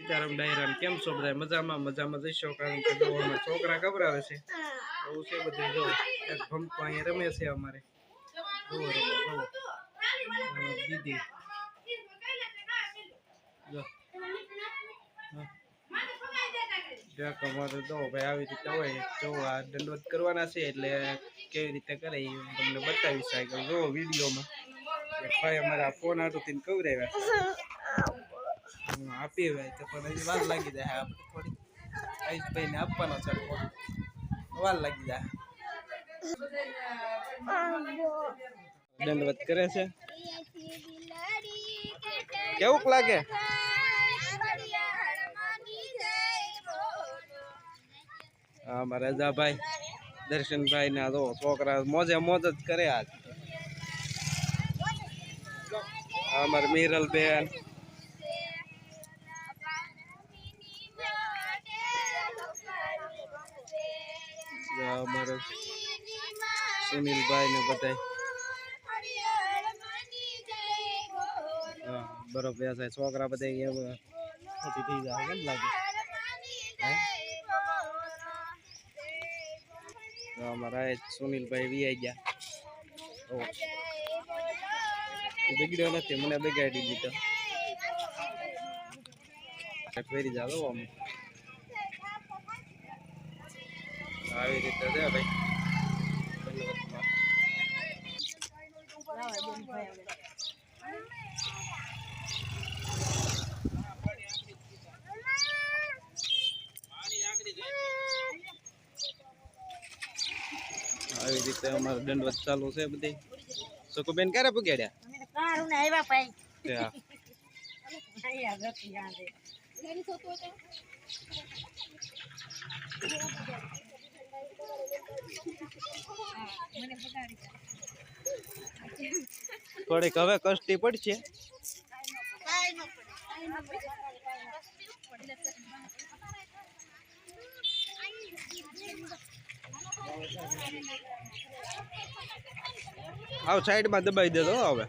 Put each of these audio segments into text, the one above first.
સીતારામ ડાયરામ, કેમ છો બધા મજામાં મજામાં જઈશો? કારણ કે જોવામાં છોકરા ગભરાવે છે. એવું છે બધું, જો. એક ભમકો અહીંયા રમે છે અમારે. જુઓ રમો જુઓ દીદી. જો. જો, ભાઈ આવી રીતે હોય, જો, આ દંડવત કરવાના છે એટલે કેવી રીતે કરે તમને બતાવીશ આગળ. જો, વિડીયોમાં. ભાઈ અમારા ફોન હાટું કવરાવ્યા આપી ભાઈ તો પણ હજી વાર લાગી જાય આપણે થોડી આયુષભાઈને આપવાનો છે વાર લાગી જાય. દંડવત કરે છે? કેવુંક લાગે? હા મારા રજાભાઈ દર્શનભાઈ ના તો છોકરા મોજે મોજ જ કરે આજ. અમારે મિરલબેન જો અમારે સુનિલભાઈ ને બધા બરોબર છે છોકરા બધા થઈ જાય, કેમ લાગે? અમારા સુનિલભાઈ વી ગયા. બગડ્યો નથી, મને બગાડી દીધો. ફેરી જાવ આમ આવી રીતે છે ભાઈ દંડવતમાં. આવી રીતે અમારે દંડવત ચાલુ છે બધી. સુકુબેન ક્યારે પગાડ્યા? કારું ને આવ્યા ભાઈ ત્યાં અહીંયા જતી આંધે થોડીક હવે કષ્ટી પડશે. આવ સાઈડમાં દબાઈ હો હવે.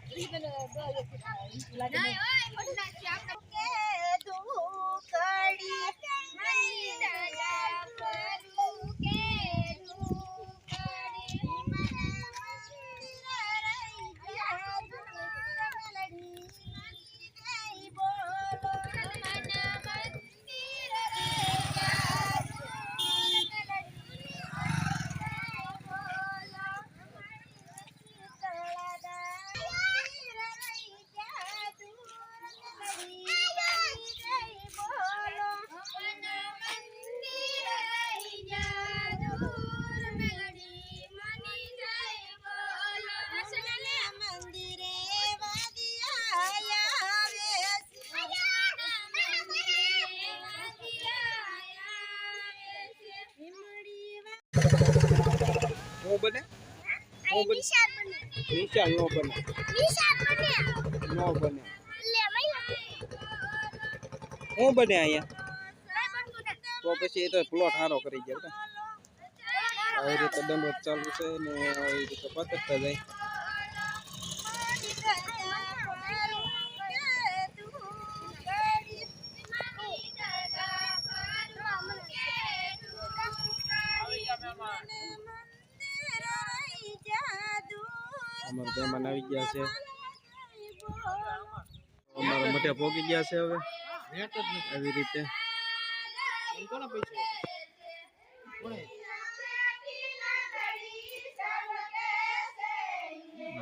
હું બને? હું બને? નિશાન નો બને. નો બને. હું બને અહીંયા? તો પછી એ તો પ્લોટ સારો કરી ગયા બેટા આવી રીતે દંડવત ચાલુ છે ને આવી રીતે પકડતા જાય મહેમાન આવી ગયા છે. અમારા મોટે પોગી ગયા છે હવે. આવી રીતે.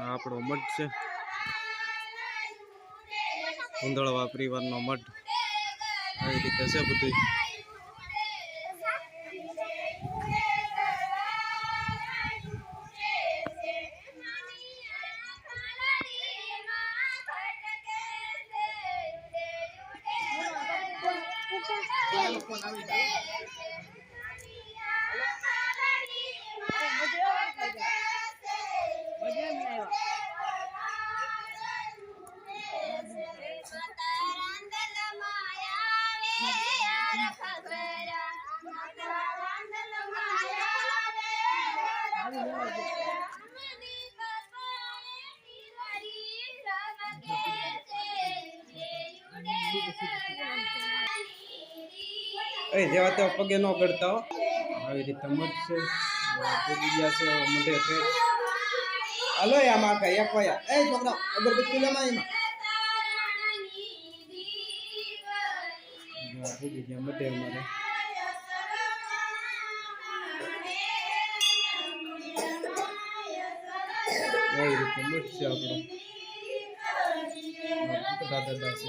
આપણો મઠ છે. ઉંધળવા પરિવારનો મઠ આવી રીતે છે બધું એ જેવા તેવા પગે ન કરતા આવી રીતે મટશે પૂરી ગયા છે મોઢે છે. હાલો આમાં કઈ એક વાયા એ છોકરા અગરબત્તી લેમાં એમાં જો ગયા મોઢે અમારે. આવી રીતે મટશે આપણો. દાદા દાદા છે.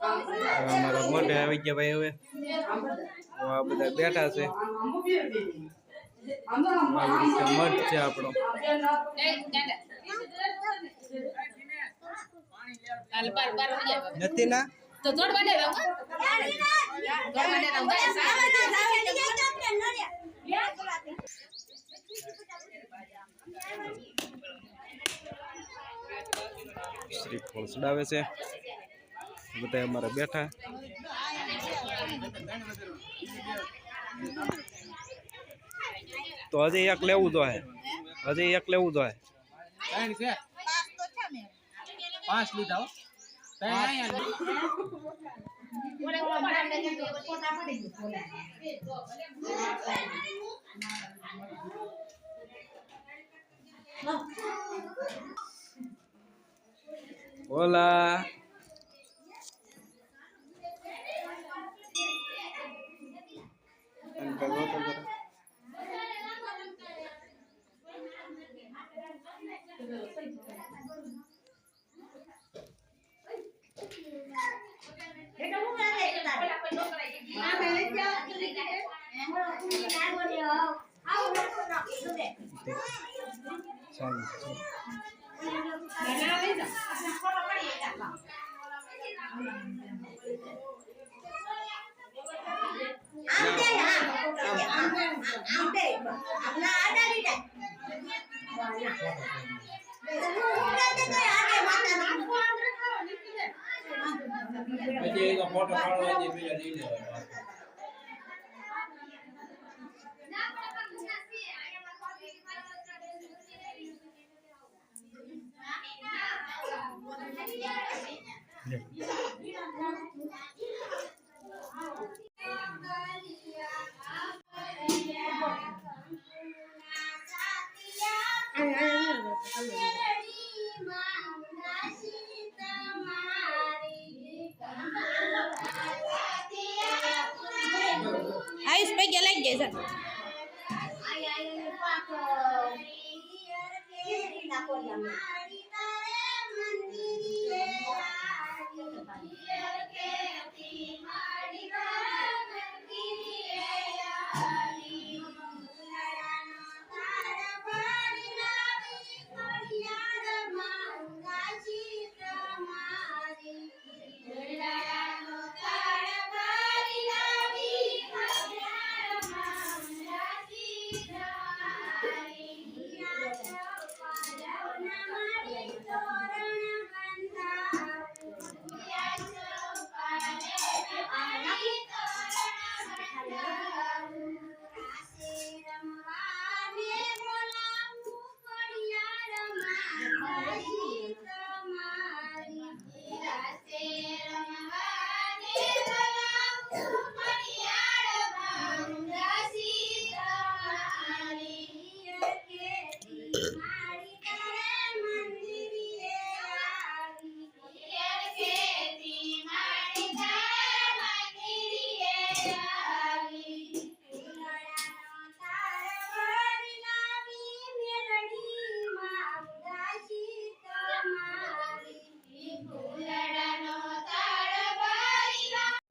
અમારા મોઢે આવી ગયા ભાઈ હવે. આ બધા બેઠા છે. આવી રીતે મઠ છે આપણો એ ગાંડા હાલ બાર બાર હો. જાય નથી ના તો જોડ બાંધે રહો જોડ બાંધે રહો ગાય શ્રીફળ ચડાવે છે બધા અમારે બેઠા તો હજી એક લેવું જોઈએ હજી એક લેવું જોઈએ પાંચ લીધા હો ત્રણ અહીંયા ઓલે ઓલો બાંધે ફોટા પડી ગયો ઓલા ફોટો પાડવા દે પેલા લઈ લેવા આયુષ ભાઈ ગયા લાગી જાય સર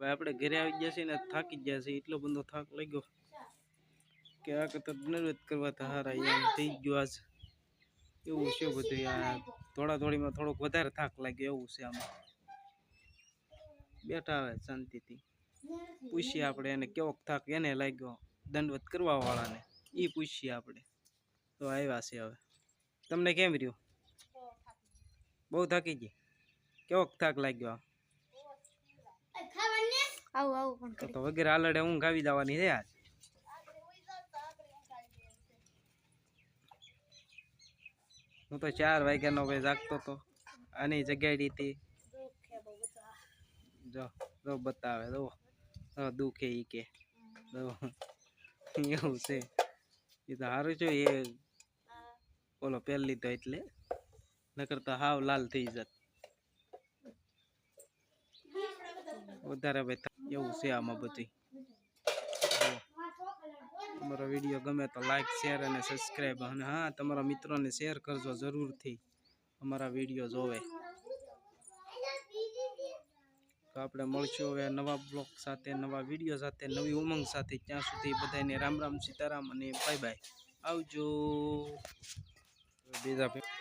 આપણે ઘરે આવી ગયા છીએ ને થાકી ગયા છીએ એટલો બધો થાક લાગ્યો કે આ કરતા દરરોજ કરવા હતા હારા એમ થઈ ગયો આજ એવું છે બધું આ થોડા થોડીમાં થોડોક વધારે થાક લાગ્યો એવું છે આમાં. બેઠા હવે શાંતિથી. પૂછીએ આપણે એને કેવો થાક એને લાગ્યો દંડવત કરવા વાળાને એ પૂછીએ આપણે. તો આવ્યા છે હવે. તમને કેમ રહ્યું? બહુ થાકી ગઈ. કેવો થાક લાગ્યો આવું આવું તો તો વગેરે આલડે ઊંઘ આવી જવાની છે આજ. હું તો ચાર વાગ્યાનો ભાઈ જાગતો તો. આની જગાડી હતી. જો જો બતાવે, જો. જો દુખે ઈ કે. જો, એવું છે. એ તો સારું છે, એ ઓલો પહેલી લીધો એટલે. નકર તો હાવ લાલ થઈ જાત. વધારે ભાઈ થ- એવું છે આમાં બધી અમારો વીડિયો ગમે તો લાઇક શેર અને સબસ્ક્રાઈબ અને હા, તમારા મિત્રોને શેર કરજો જરૂરથી. અમારા વીડિયો જોવે. તો આપણે મળશું હવે નવા બ્લોગ સાથે, નવા વીડિયો સાથે, નવી ઉમંગ સાથે. ત્યાં સુધી બધાને રામ રામ સીતારામ અને બાય બાય આવજો. બીજા